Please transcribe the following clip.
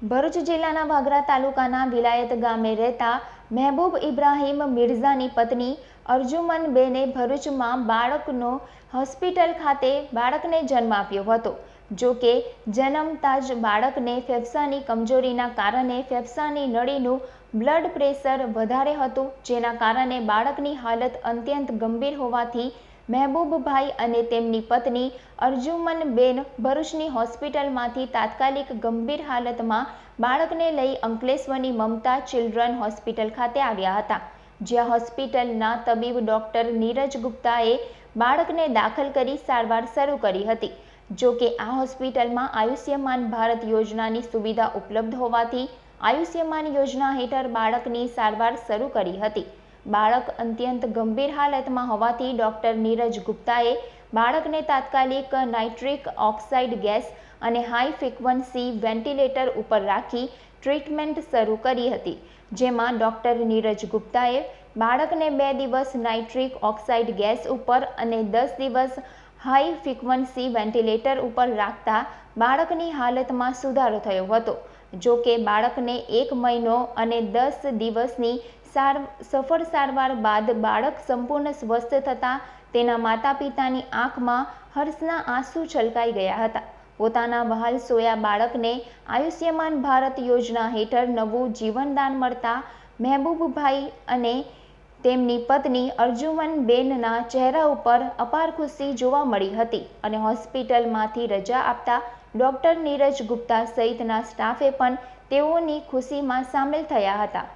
ભરૂચ જિલ્લાના વાગરા તાલુકાના વિલાયત ગામે રહેતા મહેબૂબ ઇબ્રાહીમ મિર્ઝાની પત્ની અર્જુમનબેને ભરૂચમાં બાળકનો હોસ્પિટલ ખાતે બાળકને જન્મ આપ્યો હતો. જો કે જન્મતા જ બાળકને ફેફસાની કમજોરીના કારણે ફેફસાની નળીનું બ્લડ પ્રેશર વધારે હતું, જેના કારણે બાળકની હાલત અત્યંત ગંભીર હોવાથી મહેબૂબભાઈ અને તેમની પત્ની અર્જુમનબેન ભરૂચની હોસ્પિટલમાંથી તાત્કાલિક ગંભીર હાલતમાં બાળકને લઈ અંકલેશ્વરની મમતા ચિલ્ડ્રન હોસ્પિટલ ખાતે આવ્યા હતા, જ્યાં હોસ્પિટલના તબીબ ડોક્ટર નીરજ ગુપ્તાએ બાળકને દાખલ કરી સારવાર શરૂ કરી હતી. જો કે આ હોસ્પિટલમાં આયુષ્યમાન ભારત યોજનાની સુવિધા ઉપલબ્ધ હોવાથી આયુષ્યમાન યોજના હેઠળ બાળકની સારવાર શરૂ કરી હતી. બાળક અત્યંત ગંભીર હાલતમાં હોવાથી ડોક્ટર નીરજ ગુપ્તાએ બાળકને તાત્કાલિક નાઇટ્રિક ઓક્સાઇડ ગેસ અને હાઈ ફ્રિકવન્સી વેન્ટિલેટર ઉપર રાખી ટ્રીટમેન્ટ શરૂ કરી હતી, જેમાં ડોક્ટર નીરજ ગુપ્તાએ બાળકને બે દિવસ નાઇટ્રિક ઓક્સાઇડ ગેસ ઉપર અને દસ દિવસ હાઈ ફ્રીક્વન્સી વેન્ટિલેટર ઉપર રાખતા બાળકની હાલતમાં સુધારો થયો હતો. જો કે બાળકને એક મહિનો અને દસ દિવસની સાર, સફળ સારવાર બાદ બાળક સંપૂર્ણ સ્વસ્થ થતાં તેના માતા પિતાની આંખમાં હર્ષના આંસુ છલકાઈ ગયા હતા. પોતાના વહાલ સોયા બાળકને આયુષ્યમાન ભારત યોજના હેઠળ નવું જીવનદાન મળતા મહેબૂબભાઈ અને તેમની પત્ની અર્જુમનબેનના ચહેરા ઉપર અપાર ખુશી જોવા મળી હતી અને હોસ્પિટલમાંથી રજા આપતા ડોક્ટર નીરજ ગુપ્તા સહિતના સ્ટાફે પણ તેઓની ખુશીમાં સામેલ થયા હતા.